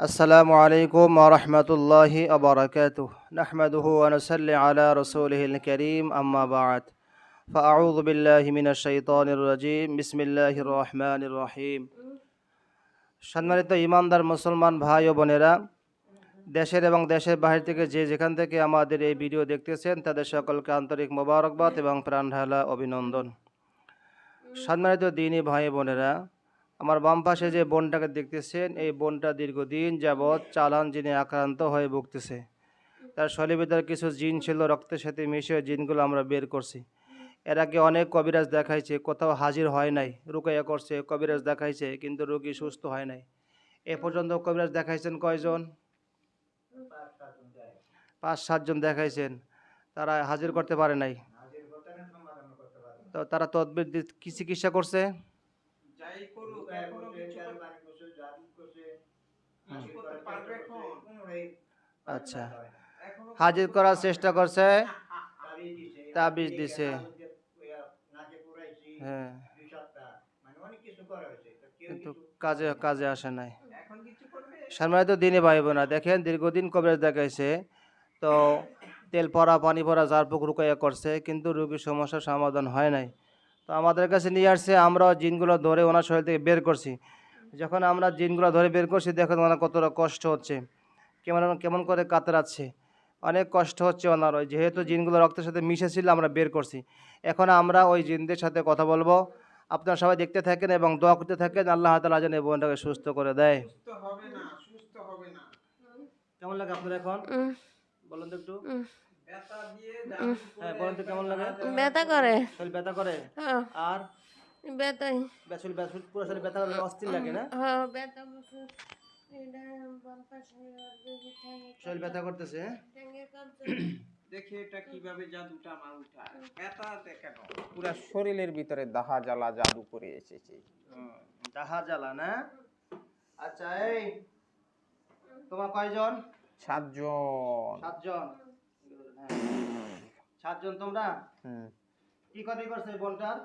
السلام عليكم ورحمة الله وبركاته نحمده ونصلي على رسوله الكريم أما بعد فأعوذ بالله من الشيطان الرجيم بسم الله الرحمن الرحيم সম্মানিত ইমানদার মুসলমান ভাই ও বোনেরা দেশের এবং দেশের বাহির থেকে যে যেখান থেকে আমাদের এই ভিডিও দেখতেছেন তাদের সকলকে আন্তরিক মোবারকবাদ এবং প্রাণ ঢালা অভিনন্দন সম্মানিত দিনী ভাই বোনেরা আমার বাম পাশে যে বোনটাকে দেখতেছেন, এই বোনটা দীর্ঘদিন যাবৎ চালান জিনে আক্রান্ত হয়ে ভুগতেছে। তার শরীরের কিছু জিন ছিল, রক্তের সাথে মিশে জিনগুলো আমরা বের করছি। এর আগে অনেক কবিরাজ দেখাইছে, কোথাও হাজির হয় নাই, রুকাইয়া করছে, কবিরাজ দেখাইছে, কিন্তু রোগী সুস্থ হয় নাই। এ পর্যন্ত কবিরাজ দেখাইছেন কয়জন? পাঁচ, সাতজন দেখাইছেন। তারা হাজির করতে পারে নাই। তো তারা তদবির কি চিকিৎসা করছে? কিছু? আচ্ছা। হাজির করার চেষ্টা করছে। তাবিজ দিছে। হ্যাঁ। মানে কিন্তু কাজে কাজে আসে নাই। এখন কিছু করবে? সম্মানিত দিনে ভাই বোনা। দেখেন দীর্ঘদিন কবিরাজ দেখাইছে। তো তেল পরা পানি পরা জারপুক রুকাইয়া করছে কিন্তু রোগীর সমস্যার সমাধান হয় নাই। তো আমাদের কাছে নিয়ে আসছে আমরা জিনগুলো ধরে ওনার শরীর থেকে বের করছি। যখন আমরা জিনগুলো ধরে বের করছি দেখেন ওনার কতটা কষ্ট হচ্ছে। কেমন কেমন করে কাতরাচ্ছে। অনেক কষ্ট হচ্ছে ওনার ওই যেহেতু জিনগুলো রক্তের সাথে মিশেছিল আমরা বের করছি। এখন আমরা ওই জিনদের সাথে কথা বলব। আপনারা সবাই দেখতে থাকেন এবং দোয়া করতে থাকেন। আল্লাহ তালা যেন এই বোনটাকে সুস্থ করে দেয়। সুস্থ হবে না সুস্থ হবে না। কেমন লাগে আপনার এখন? বলুন তো একটু। হ্যাঁ করে তো কেমন লাগে? ব্যথা করে। শরীর ব্যথা করে? হ্যাঁ। আর? ব্যথাই। শরীর পুরো শরীর ব্যথা করলে অস্থির লাগে না? হ্যাঁ ব্যথা শরীর ব্যথা করতেছে হ্যাঁ? দেখি এটা কীভাবে জাদুটা আমার উঠায়। ব্যথা কেন? পুরা শরীরের ভিতরে দাহা জ্বালা জাদু করে এসেছে। দাহা জ্বালা না? আচ্ছা এই তোমার কয়জন? সাতজন। সাতজন। সাতজন তোমরা? কি করছে এই বোনটার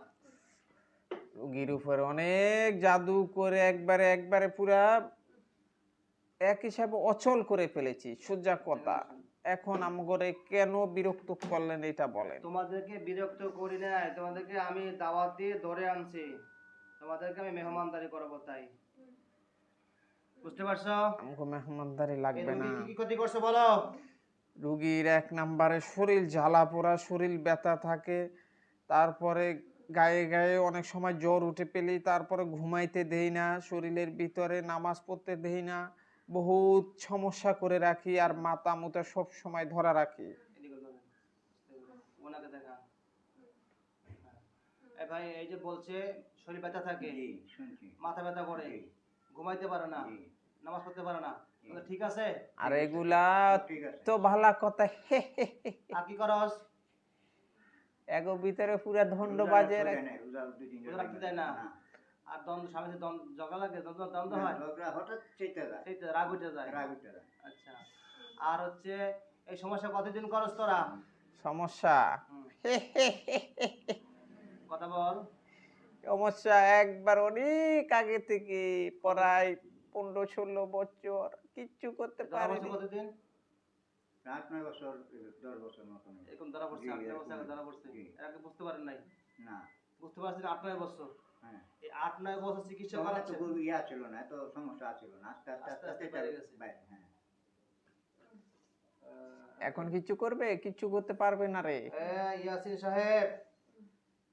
রোগীর উপরে অনেক জাদু করে একবারে একবারে পুরা এক হিসাবে অচল করে ফেলেছি সোজা কথা। এখন আমগরে কেন বিরক্ত করলেন এটা বলেন। তোমাদেরকে বিরক্ত করি নাই তোমাদেরকে আমি দাওয়াত দিয়ে ধরে আনছি। তোমাদেরকে আমি মেহমানদারি করাবো তাই। বুঝতে পারছ? আমাকে মেহমানদারি লাগবে না। কি কি ক্ষতি করছে বলো? রুগীর এক নাম্বারে শরীর জ্বালা পোড়া শরীর ব্যথা থাকে। তারপরে গায়ে গায়ে অনেক সময় জ্বর উঠে পেলেই তারপরে ঘুমাইতে দেই না শরীরের ভিতরে নামাজ পড়তে দেই না। বহুত সমস্যা করে রাখি আর মাথা মুতা সব সময় ধরা রাখি। এদিকে ধরেন। ওনাকে দেখা। এই ভাই এই যে বলছে শরীর ব্যথা থাকে। মাথা ব্যথা করে। ঘুমাইতে পারে না। নামাজ পড়তে পারে না। ঠিক আছে আর এগুলা তো ভালা কথা। আর কি করস? এগো ভিতরে পুরা ধন্ড বাজে। রাখতে না। আর দ্বন্দ্ব স্বামী সাথে দ্বন্দ্ব ঝগড়া লাগে দ্বন্দ্ব দ্বন্দ্ব হয়? ঝগড়া হঠাৎ চেতে যায়। সেই তো রাগ উঠে যায়। রাগ উঠে যায়। আচ্ছা। আর হচ্ছে এই সমস্যা কতদিন করস তোরা? সমস্যা। কথা বল। সমস্যা একবার অনেক আগে থেকে প্রায় পনেরো ষোলো বছর। কিচ্ছু করতে পারিনি। কতদিন? আট নয় বছর দশ বছর মতন। এরকম ধরা পড়ছে আট নয় বছর ধরা পড়ছে। এর আগে বুঝতে পারেন নাই? না। বুঝতে পারছেন আট নয় বছর। হ্যাঁ। এই আট নয় বছর চিকিৎসা তখন তো খুব ইয়া ছিল না এত সমস্যা ছিল না। আস্তে আস্তে আস্তে আস্তে আস্তে আস্তে বেড়ে গেছে। হ্যাঁ। এখন কিছু করবে কিছু করতে পারবে না রে। ইয়াসিন সাহেব।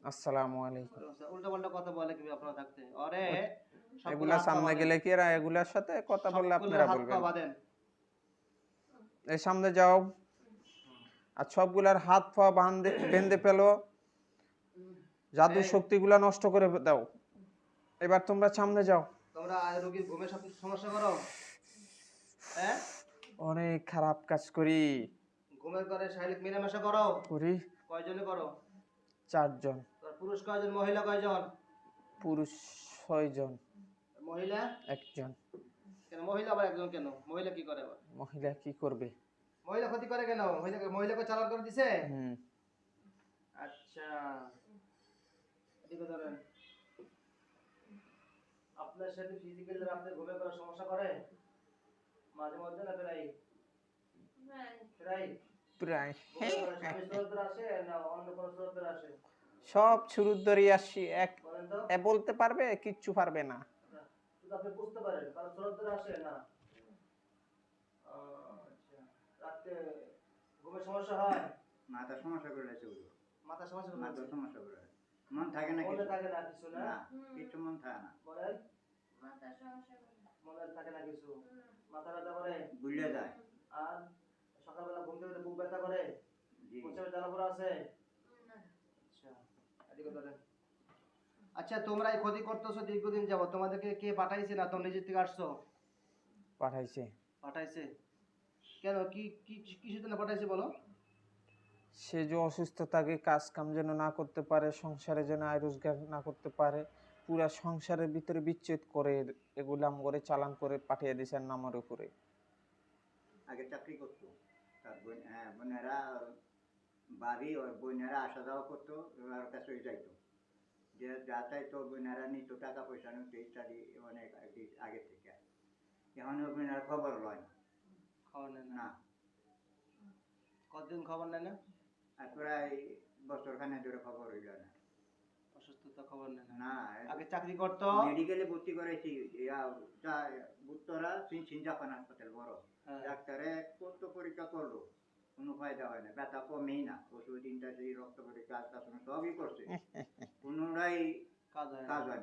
আসসালামু আলাইকুম। উল্টা পাল্টা কথা বলে কি আপনারা থাকতে? আরে এগুলা সামনে গেলে কি এরা এগুলার সাথে কথা বললে আপনারা বলবেন? এই সামনে যাও। আর সবগুলার হাত পা বাঁধে বেঁধে ফেলো। জাদু শক্তিগুলা নষ্ট করে দাও। এবার তোমরা সামনে যাও। তোমরা রোগীর ঘুমের সাথে সমস্যা করো? হ্যাঁ? অনেক খারাপ কাজ করি। ঘুমের করে শারীরিক মেলামেশা করো? করি। কয়জনে করো? চারজন। পুরুষ কয়জন মহিলা কয়জন? পুরুষ ছয়জন। মহিলা? একজন। কেন মহিলা আবার একজন কেন? মহিলা কি করে আবার? মহিলা কি করবে? মহিলা ক্ষতি করে কেন? মহিলাকে মহিলাকে চালান করে দিছে? হুম। আচ্ছা। এদিকে ধরেন। আপনার সাথে ফিজিক্যালি আপনার ঘুমে করার সমস্যা করে? মাঝে মধ্যে না প্রায়? প্রায়? প্রায়। আসে না অন্য কোনো সুরত আসে? সব শুরুর ধরে আসছি এক বলতে পারবে কিচ্ছু পারবে না। আপনি বুঝতে পারেন কারণ সুরত আসে না। আচ্ছা। রাতে ঘুমের সমস্যা হয়? মাথা সমস্যা করে আছে ওগুলো। মাথা সমস্যা মাথা সমস্যা করে মন থাকে না কিছু। থাকে না কিছু না? কিছু মন থাকে না। মাথা সমস্যা করে মনে থাকে না কিছু? মাথা ব্যথা করে? বুঝলে যায়। আর সকালবেলা ঘুম থেকে বুক ব্যথা করে? জি। প্রচুর জ্বালাপোড়া আছে? আচ্ছা এদিকে ধরেন। আচ্ছা তোমরা এই ক্ষতি করতেছো দীর্ঘদিন যাব তোমাদেরকে কে পাঠাইছে না? তোমরা নিজের থেকে আসছো? পাঠাইছে। পাঠাইছে। কেন? কি কি কিছু জন্য পাঠাইছে বলো? সে যে অসুস্থ থাকে কাজ কাম যেন না করতে পারে সংসারে যেন আয় রোজগার না করতে পারে পুরা সংসারের ভিতরে বিচ্ছেদ করে এগুলাম করে চালান করে পাঠিয়ে দিয়েছেন আমার উপরে। আগে চাকরি করতো তার বোন হ্যাঁ বোনেরা বাড়ি ওর বোনেরা আসা যাওয়া করতো ওর কাছে যাইতো। যে যা চাইতো বোনেরা নিত টাকা পয়সা নিত ইত্যাদি অনেক আগে আগে থেকে। এখন ওর বোনেরা খবর লয় না। খবর নেয় না? কতদিন খবর নেয় না? আর প্রায় বছর খানে ধরে খবর হইল না। অসুস্থতা খবর নেয় না? না। আগে চাকরি করতো? মেডিকেলে ভর্তি করেছি ইয়া, উত্তরা সিন সিনজাপান হাসপাতাল বড়। হ্যাঁ। ডাক্তারে কত পরীক্ষা করল? কোনো ফায়দা হয় না। ব্যথা কমেই না। ওষুধ ইন্টাসি রক্ত পরীক্ষা আলট্রাসাউন্ড সবই করছে। কোনোটাই কাজ হয় না। হয়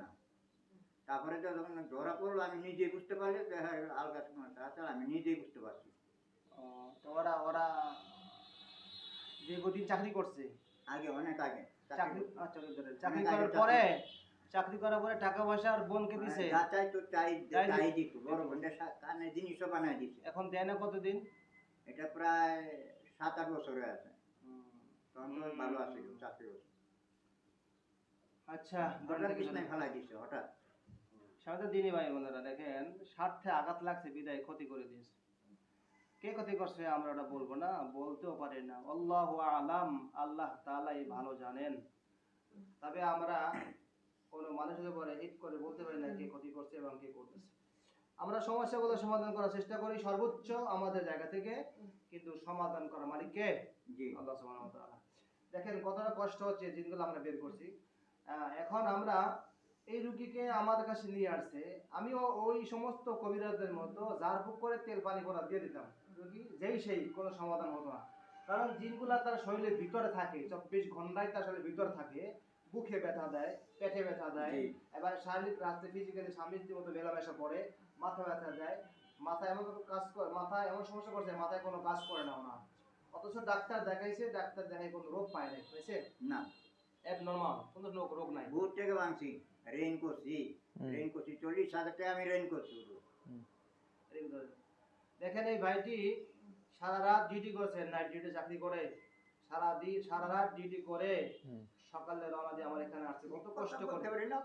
তারপরে যখন ধরা পড়ল আমি নিজেই বুঝতে পারলে যে হ্যাঁ আলগা সমস্যা আমি নিজেই বুঝতে পারছি। তো ওরা ওরা দীর্ঘদিন চাকরি করছে? আগে অনেক আগে চাকরি আচ্ছা চাকরি করার পরে চাকরি করার পরে টাকা পয়সা আর বোনকে দিছে? যা চাই তো চাই চাই দিত। বড় বোনটা কানে জিনিসও বানাই দিচ্ছে এখন দেয় না কতদিন? এটা প্রায় সাত আট বছর হয়ে আছে তখন তো ভালো আছে চাকরি করছে। আচ্ছা হঠাৎ কিছু নাই ফেলাই দিচ্ছে হঠাৎ। স্বাগত দিনী ভাই বোনেরা দেখেন স্বার্থে আঘাত লাগছে বিদায় ক্ষতি করে দিয়েছে। কে ক্ষতি করছে আমরা ওটা বলব না বলতেও পারি না। আল্লাহ আলাম আল্লাহ তালাই ভালো জানেন। তবে আমরা কোনো মানুষের উপরে হিট করে বলতে পারি না কে ক্ষতি করছে এবং কে করতেছে। আমরা সমস্যাগুলো সমাধান করার চেষ্টা করি সর্বোচ্চ আমাদের জায়গা থেকে কিন্তু সমাধান করা। মালিক কে জি। আল্লাহ সুবহানাহু ওয়া তাআলা। দেখেন কতটা কষ্ট হচ্ছে জিনগুলো আমরা বের করছি। এখন আমরা এই রুগীকে আমাদের কাছে নিয়ে আসছে। আমিও ওই সমস্ত কবিরাজদের মতো জার ফুক করে তেল পানি করা দিয়ে দিতাম। রুগী যেই সেই কোনো সমাধান হতো না। কারণ জিনগুলা তার শরীরের ভিতরে থাকে চব্বিশ ঘন্টায় তার শরীরের ভিতরে থাকে। বুকে ব্যথা দেয় পেটে ব্যথা দেয়। এবার শারীরিক রাস্তায় ফিজিক্যালি স্বামী স্ত্রীর মতো মেলামেশা করে মাথা ব্যথা দেয়। মাথায় এমন কাজ করে মাথায় এমন সমস্যা করছে মাথায় কোনো কাজ করে না ওনার। অথচ ডাক্তার দেখাইছে ডাক্তার দেখাই কোনো রোগ পায় নাই বুঝছে না। এক নর্মাল কোনো রোগ রোগ নাই। ভূত থেকে ভাঙছি রেন করছি। রেন করছি চল্লিশ হাজার টাকা আমি রেন করছি দেখেন এই ভাইটি সারা রাত ডিউটি করছে নাইট ডিউটি চাকরি করে সারা দিন সারা রাত ডিউটি করে সকালে রওনা দিয়ে আমার এখানে আসছে। কত কষ্ট কথা বলতে করে পারি না।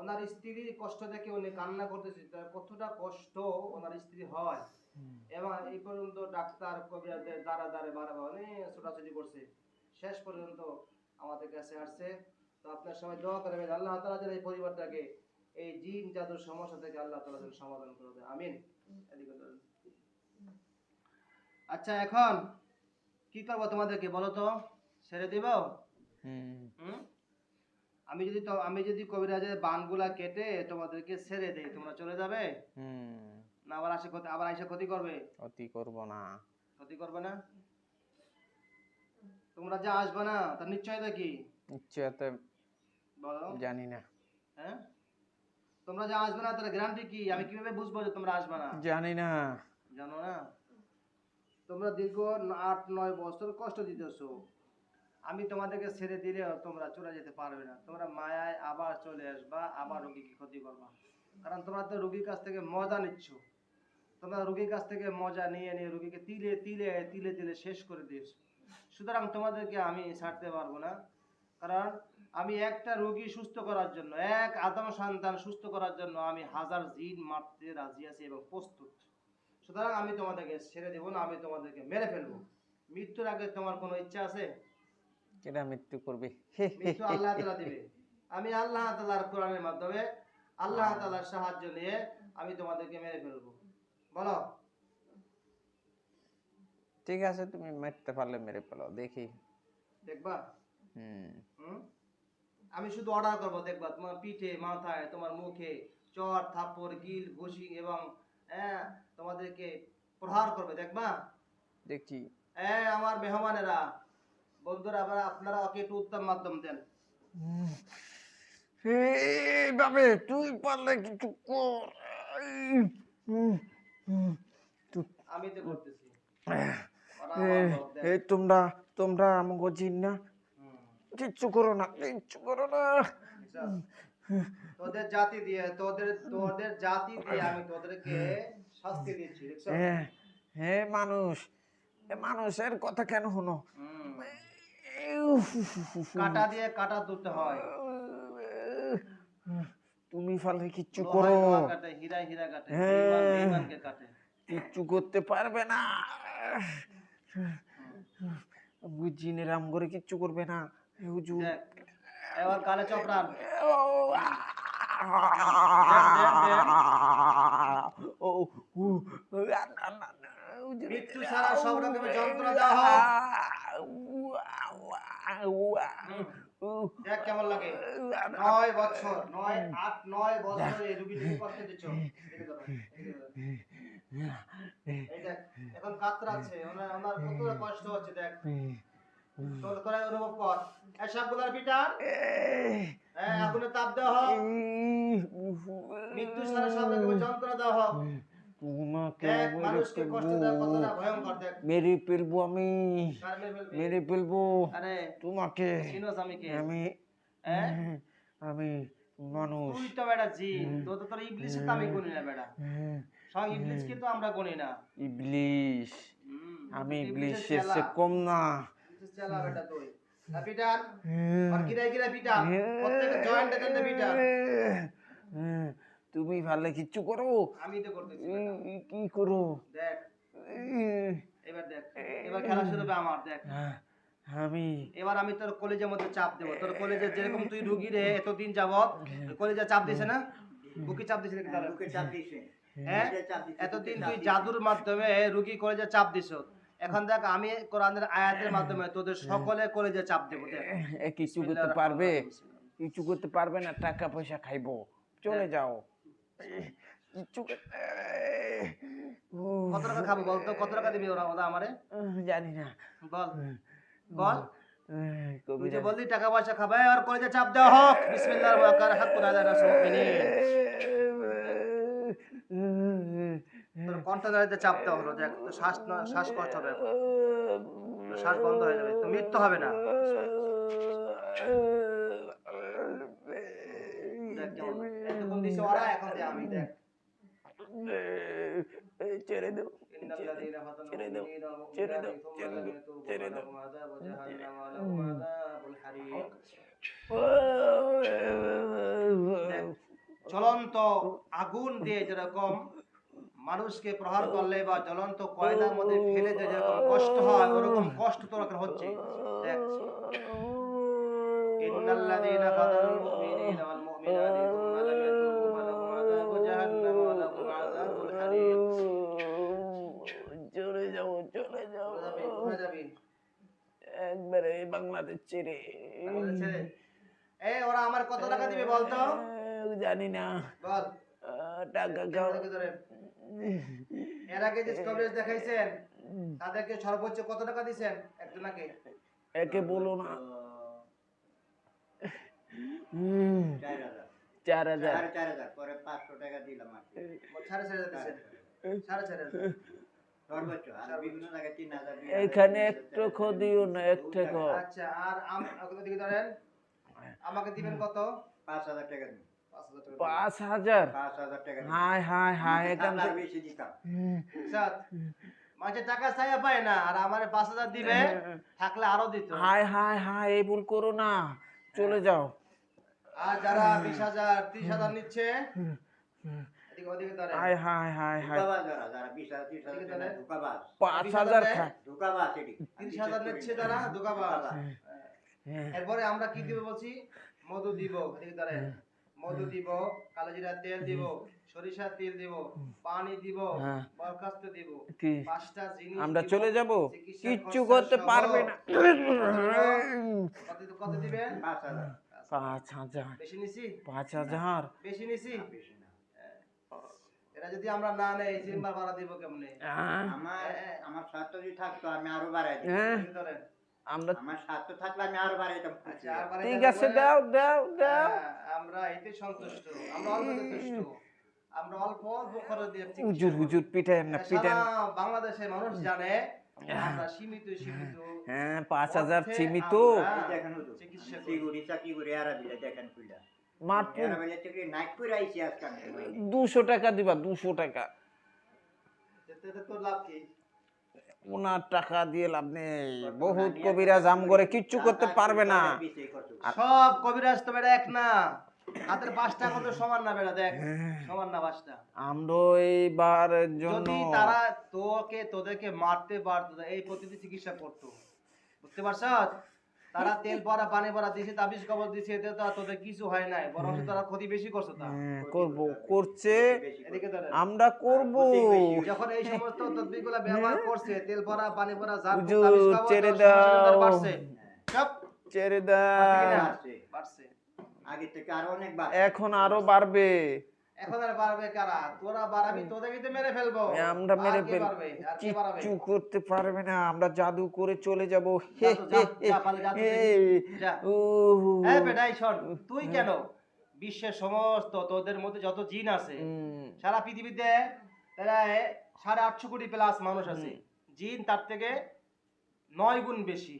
ওনার স্ত্রীর কষ্ট দেখে উনি কান্না করতেছে তার কতটা কষ্ট ওনার স্ত্রী হয়। এবং এই পর্যন্ত ডাক্তার কবিরাজদের দ্বারা দ্বারে বারবার অনেক ছোটাছুটি করছে। শেষ পর্যন্ত আমাদের কাছে আসছে। তো আপনার সবাই দোয়া করবেন আল্লাহ তালা যেন এই পরিবারটাকে এই জিন জাদুর সমস্যা থেকে আল্লাহ তালা যেন সমাধান করে দেয়। আমিন। আচ্ছা এখন কি করব তোমাদেরকে বলো তো? ছেড়ে দিব? হুম। হুম? আমি যদি তো আমি যদি কবিরাজের বানগুলা কেটে তোমাদেরকে ছেড়ে দেই তোমরা চলে যাবে? হুম। না আবার আসে ক্ষতি আবার এসে ক্ষতি করবে? অতি করব না। ক্ষতি করবে না? তোমরা যা আসবে না তার নিশ্চয়তা কি? নিশ্চয়তে বলো। জানি না। হ্যাঁ? তোমরা যা আসবে না তার গ্যারান্টি কি? আমি কীভাবে বুঝব যে তোমরা আসবে না? জানি না। জানো না? তোমরা দীর্ঘ আট নয় বছর কষ্ট দিতেছো। আমি তোমাদেরকে ছেড়ে দিলেও তোমরা চলে যেতে পারবে না। তোমরা মায়ায় আবার চলে আসবা, আবার রোগীকে ক্ষতি করবা। কারণ তোমরা তো রোগীর কাছ থেকে মজা নিচ্ছ। তোমরা রোগীর কাছ থেকে মজা নিয়ে নিয়ে রোগীকে তিলে তিলে তিলে তিলে শেষ করে দিয়েছ। সুতরাং তোমাদেরকে আমি ছাড়তে পারব না। কারণ আমি একটা রোগী সুস্থ করার জন্য, এক আদম সন্তান সুস্থ করার জন্য আমি হাজার জিন মারতে রাজি আছি এবং প্রস্তুত। সুতরাং আমি তোমাদেরকে ছেড়ে দেবো না, আমি তোমাদেরকে মেরে ফেলব। মৃত্যুর আগে তোমার কোনো ইচ্ছা আছে? কেটা মৃত্যু করবে? মৃত্যু আল্লাহ তালা দিবে। আমি আল্লাহ তালার কোরআনের মাধ্যমে আল্লাহ তালার সাহায্য নিয়ে আমি তোমাদেরকে মেরে ফেলব। বলো? ঠিক আছে তুমি মারতে পারলে মেরে ফেলো দেখি। দেখবা? হুম? আমি শুধু অর্ডার করব দেখবা তোমার পিঠে মাথায় তোমার মুখে চর থাপ্পড় গিল ঘুষি এবং হ্যাঁ তোমাদেরকে প্রহার করবে দেখবা? দেখছি। হ্যাঁ আমার মেহমানেরা বন্ধুরা আবার আপনারা ওকে একটু উত্তম মাধ্যম দেন। এইভাবে তুই পারলে কিছু কর আমি তো করতেছি। এই তোমরা তোমরা আমাকে চিন না। কিচ্ছু করো না কিচ্ছু করো না। বুঝছ? তোদের জাতি দিয়ে তোদের তোদের জাতি দিয়ে আমি তোদেরকে শাস্তি হ্যাঁ হ্যাঁ মানুষ। এ মানুষের কথা কেন উফ, কাটা দিয়ে কাটা তুলতে হয়। তুমি ফালে কিচ্ছু করো। কাটে হীরা হীরা কাটে হ্যাঁ। কাটে। কিচ্ছু করতে পারবে না। বুঝিনে রাম করে কিচ্ছু করবে না। হুজুর। এবার কালে চপড়ান ও। মৃত্যু ছাড়া সব রকমের যন্ত্রণা দেওয়া হোক। দেখ কেমন লাগে। নয় বছর নয় আট নয় বছর রুগীটিকে কষ্ট দিচ্ছ। দেখে দাও, দেখে দাও। এই দেখ এখন কাতরাচ্ছে ওনার ওনার কতটা কষ্ট হচ্ছে দেখ। তোর তোরা অনুভব কর। এই সবগুলার হ্যাঁ আগুনে তাপ দেওয়া হোক। মৃত্যু ছাড়া সব রকমের যন্ত্রণা দেওয়া হোক। তোমাকে মেরে ফেলব আমি মেরে ফেলব। আরে তোমাকে আমি আমি হ্যাঁ? আমি মানুষ। তুই তো বেটা জিন তো তো তোর ইবলিশের তো আমি গুনি না বেটা। সব ইবলিশকে তো আমরা গুনি না। ইবলিশ। আমি ইবলিশের সে কম না। চেলা বেটা তুই। আর আর গিরাই গিরাই পিটান প্রত্যেক জয়েন্ট এখান পিটান তুমি ভালো কিচ্ছু করো। আমি তো করতেছি। কি করো? দেখ। এবার দেখ। এবার খেলা শুরু হবে আমার দেখ। আমি এবার আমি তোর কলেজের মধ্যে চাপ দেবো। তোর কলেজে যেরকম তুই রুগী রে এতদিন যাবত কলেজে চাপ দিছে না? বুকে চাপ দিছে নাকি তারা? বুকে চাপ দিছে। হ্যাঁ। চাপ দিছে, এতদিন তুই জাদুর মাধ্যমে রুগী কলেজে চাপ দিছ। এখন দেখ আমি কোরআনের আয়াতের মাধ্যমে তোদের সকলে কলেজে চাপ দেবো দেখ। কিছু করতে পারবে? কিছু করতে পারবে না টাকা পয়সা খাইবো। চলে যাও। কিছু কত টাকা খাব বল তো কত টাকা দিবি ওরা ওরা আমারে? জানি না। বল। বল। তুই যে বললি টাকা পয়সা খাবে আর কলেজে চাপ দেওয়া হোক রহমানির রহিম হাক্কুন আলা নাসিল মুমিনিন। তোর কণ্ঠনালীতে চাপ দেওয়া হলো দেখ শ্বাস শ্বাসকষ্ট হবে। শ্বাস বন্ধ হয়ে যাবে তো মৃত্যু হবে না দেখ কেমন এতক্ষণ দিছে ওরা এখন দে আমি দেখ। ছেড়ে দেও ইন্নাল্লাযীনা ফাতানুল ছেড়ে দাও, ছেড়ে দাও, ছেড়ে দাও, ছেড়ে দাও। ফালাহুম আযাবু জাহান্নাম ওয়া লাহুম আযাবুল হারিক দেখ, জ্বলন্ত আগুন দিয়ে যেরকম মানুষকে প্রহার করলে বা জ্বলন্ত কয়লার মধ্যে ফেলে দিয়ে যেরকম কষ্ট হয় ওরকম কষ্ট এখন হচ্ছে। দেখ। ইন্নাল্লাযীনা ফাতানুল মুমিনিনা ওয়াল মুমিনাতি থুম্মা লাম ইয়াতুবু ফালাহুম আযাবু জাহান্নাম ওয়া লাহুম আযাবুল হারিক চলে যাও চলে যাও কোথায় যাবি কোথায় যাবি একবারে বাংলাদেশ ছেড়ে। ওরা আমার কত টাকা দিবে বলতো? জানি না। বল। টাকা এর আগে যে কভারেজ দেখাইছেন তাদেরকে সর্বোচ্চ কত টাকা দিছেন? একজনকে একে বলো না। চার হাজার। চার হাজার। পরে পাঁচশো টাকা দিলাম। সাড়ে চার হাজার সাড়ে চার হাজার। এখানে একটু না একটা আচ্ছা আর দিকে ধরেন? আমাকে দিবেন কত? পাঁচ হাজার টাকা দিন। পাঁচ হাজার হায় হায় হায় এখান থেকে মাঝে টাকা চাইয়া পায় না আর আমার পাঁচ হাজার দিবে থাকলে আরও দিত। হায় হায় হায় এই ভুল করো না। চলে যাও। আর যারা বিশ হাজার ত্রিশ হাজার নিচ্ছে হায় হায় হায় হায়। পাঁচ হাজার তিরিশ হাজার নিচ্ছে তারা হ্যাঁ, এরপরে আমরা কি দিব বলছি? মধু দিব। এদিকে ধরেন। মধু দিব কালোজিরা তেল দিব সরিষার তেল দিব পানি দিব হ্যাঁ। বরখাস্ত দিব। পাঁচটা জিনিস আমরা চলে যাব? কিচ্ছু করতে পারবে না। কত দিবেন? পাঁচ হাজার। পাঁচ হাজার। বেশি নিছি? পাঁচ হাজার। বেশি নিছি? এটা যদি আমরা না নেই চেম্বার ভাড়া দিব কেমনে? হ্যাঁ, আমার আমার স্বার্থ যদি থাকতো আমি আরও বাড়াই দিতাম। হ্যাঁ, ধরেন? আমরা আমার স্বার্থ থাকলে আমি আরও বাড়াইতাম আচ্ছা, ঠিক আছে দাও দাও দাও। হ্যাঁ, আমরা এতে সন্তুষ্ট আমরা অল্প তুষ্ট আমরা অল্প অল্প খরচ দিয়ে করি। হুজুর পিটাইন না পিটাইন বাংলাদেশের মানুষ জানে আমরা সীমিত সীমিত। হ্যাঁ পাঁচ হাজার সীমিত। চিকিৎসা আমি করি। চাকরি করে দিলে দেখেন খুইলা মাত্র দুশো টাকা দিবা দুশো টাকা। এতে তো তোর লাভ কি? ওনার টাকা দিয়ে লাভ নেই। বহুত কবিরাজ আম করে কিচ্ছু করতে পারবে না। সব কবিরাজ তো বেটা এক না। হাতের পাঁচটা কত সমান না বেটা দেখ। সমান না পাঁচটা আমরা এইবার জন্য যদি তারা তোকে তোদেরকে মারতে পারতো এই পদ্ধতি চিকিৎসা করতো। বুঝতে পারছ তারা তেল পরা পানি পরা দিছে তাবিজ কবর দিছে এতে তো তোদের কিছু হয় নাই বরং তারা ক্ষতি বেশি করছে তা। হ্যাঁ, করব করছে। আমরা করব। যখন এই সমস্ত তদবিরগুলো ব্যবহার করছে তেল পরা পানি পরা হুজুর, তাবিজ কবর, ছেড়ে দাও। বাড়ছে। সব ছেড়ে দাও। বাড়ছে। আগে থেকে আরও অনেক এখন আরও বাড়বে। এখন আর বাড়বে কারা? তোরা বাড়াবি তোদেরকে তো মেরে ফেলব। আমরা মেরে? কিচ্ছু করতে পারবে না জাদু করে চলে যাব। যা তো, যা, যা, পালে যা তো দেখি। যা। হ্যাঁ বেটাই শোন তুই কেন? বিশ্বের সমস্ত তোদের মধ্যে যত জিন আছে সারা পৃথিবীতে তারা সাড়ে আটশো কোটি প্লাস মানুষ আছে। জিন তার থেকে নয় গুণ বেশি।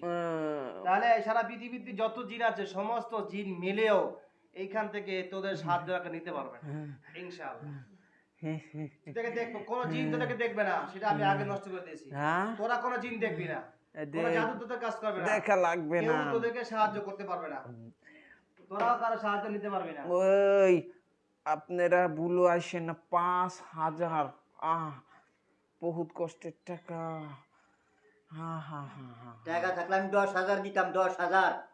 তাহলে সারা পৃথিবীতে যত জিন আছে সমস্ত জিন মিলেও এইখান থেকে তোদের সাহায্য রাখা নিতে পারবে না। ইনশাআল্লাহ। তোদেরকে দেখব কোনো জিন তোদেরকে দেখবে না সেটা আমি আগে নষ্ট করে দিয়েছি। হ্যাঁ। তোরা কোনো জিন দেখবি না। কোনো জাদু তোদের কাজ করবে না। দেখা লাগবে না। তোদেরকে সাহায্য করতে পারবে না। তোরাও কারও সাহায্য নিতে পারবি না। ওই আপনারা ভুলো আসেন না। পাঁচ হাজার। আহ বহুত কষ্টের টাকা। হা হা হা হা। টাকা থাকলে আমি দশ হাজার দিতাম দশ হাজার।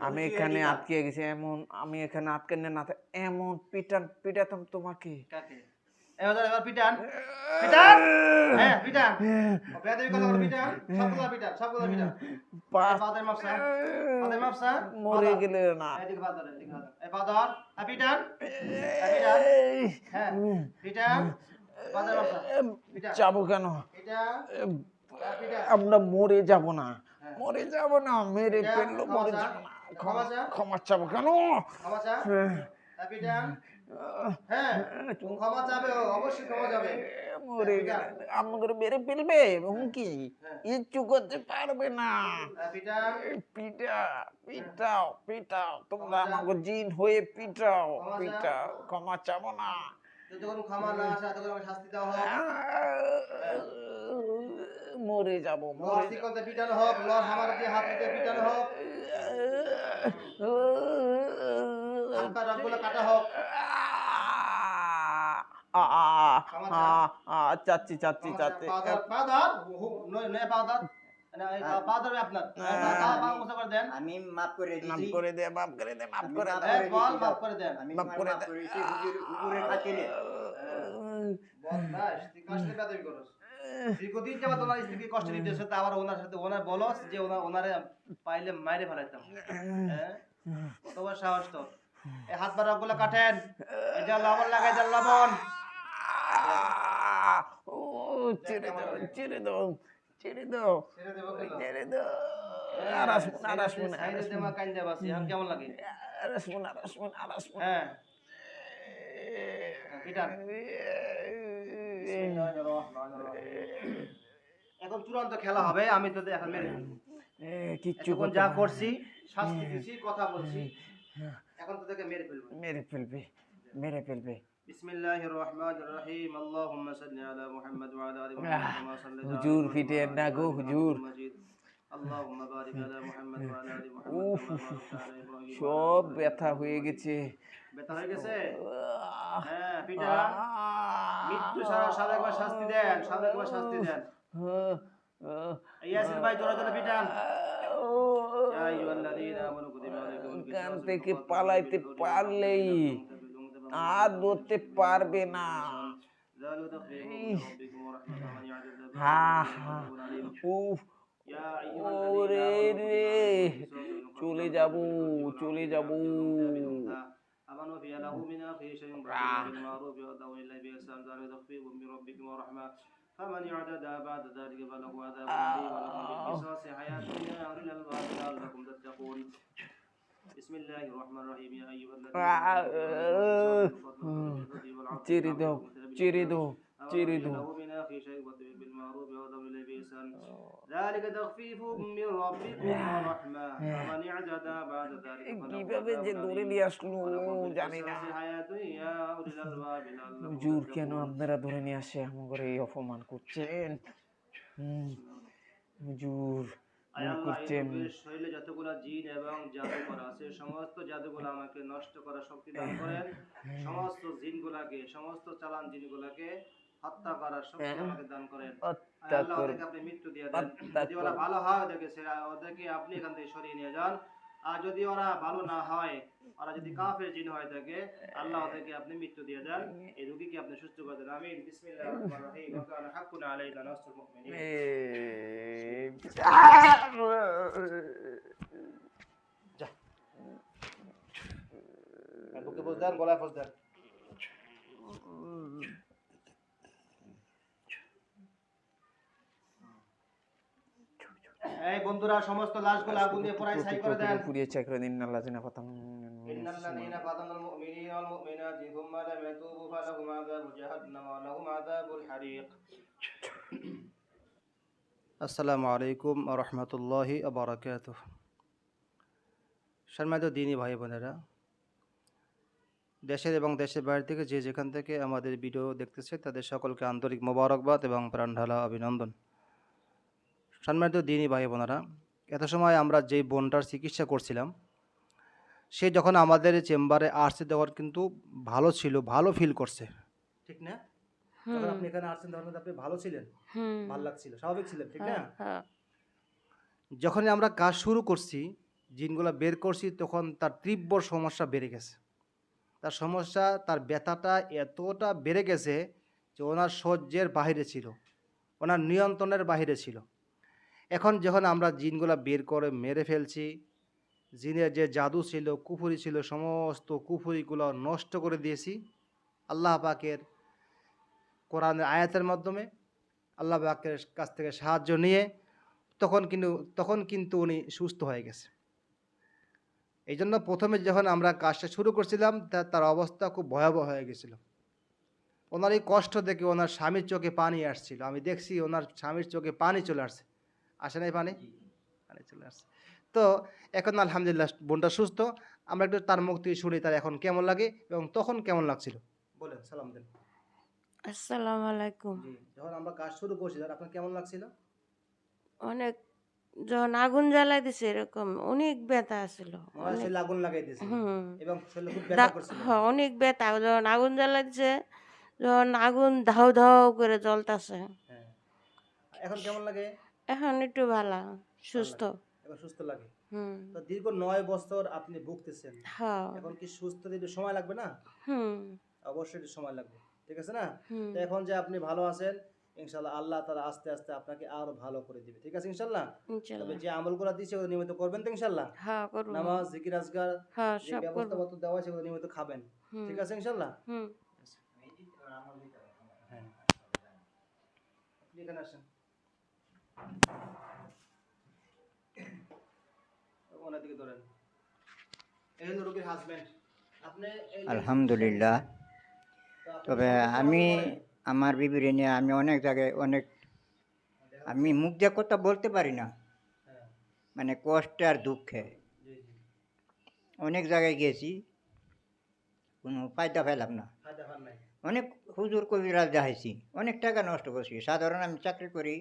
আমি খুশি এখানে আটকে গেছি এমন আমি এখানে আটকে না এমন পিটান পিটাতাম তোমাকে। কাকে? এবার এবার পিটান। পিটান? হ্যাঁ পিটান। ও বেয়াদবি কথা বলে পিটান। সবগুলো পিটান সবগুলো পিটান। পাঁচ পাদের মাপসা পাদের মাপসা মরে গেলে না। পাদর হ্যাঁ পিটান। হ্যাঁ পিটান। হ্যাঁ কেন? হ্যাঁ, পিটান আমরা মরে যাব না। হ্যাঁ। মরে যাব না মেরে ফেলল মরে যাব না। ক্ষমা। ক্ষমা চাবো কেন? হ্যাঁ। হ্যাঁ। হ্যাঁ অবশ্যই যাবে মরে গেলে আমাকে মেরে ফেলবে হুমকি। হ্যাঁ। কিচ্ছু করতে পারবে না। হ্যাঁ পিটা পিটাও পিটাও। তোমরা আমাকে জিন হয়ে পিটাও পিটাও ক্ষমা চাবো না। যতক্ষণ ক্ষমা না আসে ততক্ষণ আমাকে শাস্তি দেওয়া হোক। মরে যাব মরে শিকলতে পিটানো হোক লর হামার দিয়ে হাত দিয়ে পিটানো হোক। পা রগগুলো কাটা হোক। চাচ্ছি চাচ্ছি চাচ্ছি। পাউডার পাউডার নয় নয় পাউডার পাউডার আপনার। পা পা মুছে করে দেন। আমি মাফ করে মাফ করে দে মাফ করে দে মাফ করে দে। বল মাফ করে দেন। আমি মাফ করে দে। হুজুরের খাতিরে। বদমাস তুই কাশলে বেদবি করস। দীর্ঘদিন তোমার স্ত্রীকে কষ্ট দিতেছে তা আবার ওনার সাথে ওনার বলস যে ওনার ওনারে পাইলে মাইরে ফেলাইতাম। হ্যাঁ? কত সাহস তো এই হাত পা রগগুলো কাটেন। লবণ লাগাই দেন লবণ। ও ছেড়ে দাও ছেড়ে দাও। ছেড়ে দাও। ছেড়ে দাও। আর আসব না আর আসব না আর আসব দেমা কাইন্দা বাসি এখন কেমন লাগে? না, আর আসব না আর আসব না আর আসব হ্যাঁ। পিটান এখন চূড়ান্ত খেলা হবে আমি তো এখন মেরে। কিচ্ছু যা করছি শাস্তি দিছি কথা বলছি। এখন তোদেরকে মেরে ফেলব। মেরে ফেলবে মেরে ফেলবে। সব ব্যথা হয়ে গেছে। পিঠা? কান থেকে পালাইতে পারলেই। আর ধরতে পারবে না ওরে রে চলে যাব চলে যাব آمنوا في له من أخي شيء بالمعروف يهدوا إلا بإحسان ذلك تخفيف من ربكم ورحمة فمن يعتدى بعد ذلك فله عذاب أليم ولكم بالقصاص حياة من أهل الباب لعلكم تتقون চেরে নিয়ে না কেন আপনারা ধরে নিয়ে আসে আমার এই অপমান করছেন জোর করছেন শরীরে যতগুলা জিন এবং জাদুকর আছে সমস্ত জাদুগুলো আমাকে নষ্ট করার শক্তি দান করেন সমস্ত জিনগুলাকে সমস্ত চালান জিনগুলাকে হত্যা করার শক্তি আমাকে দান করেন। আল্লাহ, ওদেরকে আপনি মৃত্যু দিয়ে দেন। যদি ওরা ভালো হয় ওদেরকে ওদেরকে আপনি এখান থেকে সরিয়ে নিয়ে যান। আর যদি ওরা ভালো না হয় ওরা যদি কাফের জিন হয়ে থাকে আল্লাহ ওদেরকে আপনি মৃত্যু দিয়ে দেন। এই রোগীকে আপনি সুস্থ করে দেন। আমিন। বিসমিল্লাহির রহমানির রহিম। ওয়া কানা হাক্কুন আলাইনা নাসরুল মুমিনিন। এ, বুকে বুঝ দেন গলায় ফুস দেন। এই বন্ধুরা সমস্ত লাশগুলো আগুন দিয়ে ছাই করে দেন। পুড়িয়ে ছাই করে দিন আল্লাহ জিনা আসসালামু আলাইকুম সম্মানিত দিনী ভাই বোনেরা দেশের এবং দেশের বাইরে থেকে যে যেখান থেকে আমাদের ভিডিও দেখতেছে তাদের সকলকে আন্তরিক মোবারকবাদ এবং প্রাণঢালা অভিনন্দন। সম্মানিত দিনই ভাই বোনেরা এত সময় আমরা যেই বোনটার চিকিৎসা করছিলাম সে যখন আমাদের চেম্বারে আসছে তখন কিন্তু ভালো ছিল ভালো ফিল করছে। ঠিক না? যখন আপনি এখানে আসছেন তখন আপনি ভালো ছিলেন। ভালো লাগছিল স্বাভাবিক ছিলেন ঠিক না? হ্যাঁ, হ্যাঁ। যখনই আমরা কাজ শুরু করছি জিনগুলো বের করছি তখন তার তীব্র সমস্যা বেড়ে গেছে। তার সমস্যা তার ব্যথাটা এতটা বেড়ে গেছে যে ওনার সহ্যের বাইরে ছিল ওনার নিয়ন্ত্রণের বাইরে ছিল। এখন যখন আমরা জিনগুলো বের করে মেরে ফেলছি, জিনের যে জাদু ছিল, কুফুরি ছিল, সমস্ত কুফুরিগুলো নষ্ট করে দিয়েছি, আল্লাহ পাকের কোরআনের আয়াতের মাধ্যমে, আল্লাহ পাকের কাছ থেকে সাহায্য নিয়ে তখন কিন্তু তখন কিন্তু উনি সুস্থ হয়ে গেছে। এই জন্য প্রথমে যখন আমরা কাজটা শুরু করছিলাম তার অবস্থা খুব ভয়াবহ হয়ে গেছিল। ওনার এই কষ্ট দেখে ওনার স্বামীর চোখে পানি আসছিল। আমি দেখছি ওনার স্বামীর চোখে পানি চলে আসছে। আসে নাই পানি? পানি চলে আসছে। তো এখন আলহামদুলিল্লাহ বোনটা সুস্থ। আমরা একটু তার মুখ থেকে শুনি তার এখন কেমন লাগে এবং তখন কেমন লাগছিল? বলেন সালাম দেন। আসসালামু আলাইকুম। যখন আমরা কাজ শুরু করছি তখন আপনার কেমন লাগছিল? অনেক যখন আগুন জ্বালাই দিছে এরকম অনেক ব্যথা শরীরে আগুন লাগাই দিয়েছে। এবং খুব ব্যথা করছিল। হ্যাঁ, অনেক ব্যথা। যখন আগুন জ্বালাই দিছে যখন আগুন ধাউ ধাউ করে জ্বলতাছে। হ্যাঁ। এখন কেমন লাগে? এখন একটু ভালো সুস্থ। এখন সুস্থ লাগে। হুম। তো দীর্ঘ নয় বছর আপনি ভুগতেছেন। হ্যাঁ। এখন কি সুস্থ দিতে সময় লাগবে না? হুম। অবশ্যই সময় লাগবে ঠিক আছে না? তো এখন যে আপনি ভালো আছেন ইনশাল্লাহ আল্লাহ তারা আস্তে আস্তে আপনাকে আরও ভালো করে দিবে ঠিক আছে ইনশাল্লাহ তবে যে আমলগুলো দিচ্ছে ওগুলো নিয়মিত করবেন তো ইনশাল্লাহ হ্যাঁ নামাজ জিকির আজগার হ্যাঁ যে ব্যবস্থা দেওয়া আছে সেগুলো নিয়মিত খাবেন ঠিক আছে ইনশাল্লাহ হুম। হ্যাঁ। আপনি এখানে আসেন। ওনার দিকে ধরেন রোগীর হাজবেন্ড আপনি আলহামদুলিল্লাহ। তবে আমি আমার বিবিরে নিয়ে আমি অনেক জায়গায় অনেক আমি মুখ দিয়ে কথা বলতে পারি না। হ্যাঁ, মানে কষ্টে আর দুঃখে। অনেক জায়গায় গেছি কোনো ফায়দা পেলাম না। অনেক হুজুর কবিরাজ দেখাইছি। অনেক টাকা নষ্ট করছি। সাধারণ আমি চাকরি করি।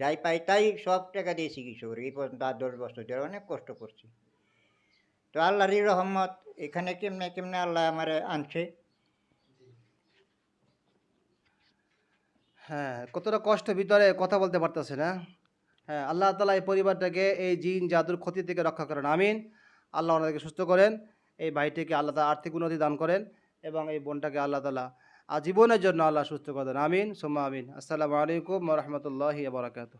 যাই পাই তাই সব টাকা দিয়ে কিশোর এই পর্যন্ত আর দশ বছর ধরে অনেক কষ্ট করছি। তো আল্লাহরই রহম্মত এখানে কেমনে কেমনে আল্লাহ আমার আনছে। হ্যাঁ কতটা কষ্ট ভিতরে কথা বলতে পারতেছে না হ্যাঁ? হ্যাঁ আল্লাহ তালা এই পরিবারটাকে, এই জিন জাদুর ক্ষতি থেকে রক্ষা করেন। আমিন। আল্লাহ ওনাদেরকে সুস্থ করেন। এই ভাইটিকে আল্লাহ তালা আর্থিক উন্নতি দান করেন এবং এই বোনটাকে আল্লাহ তালা আজীবনের জন্য আল্লাহ সুস্থ করেন আমিন সোমা আমিন। আসসালামু আলাইকুম রহমতুল্লাহি আবরাকাতু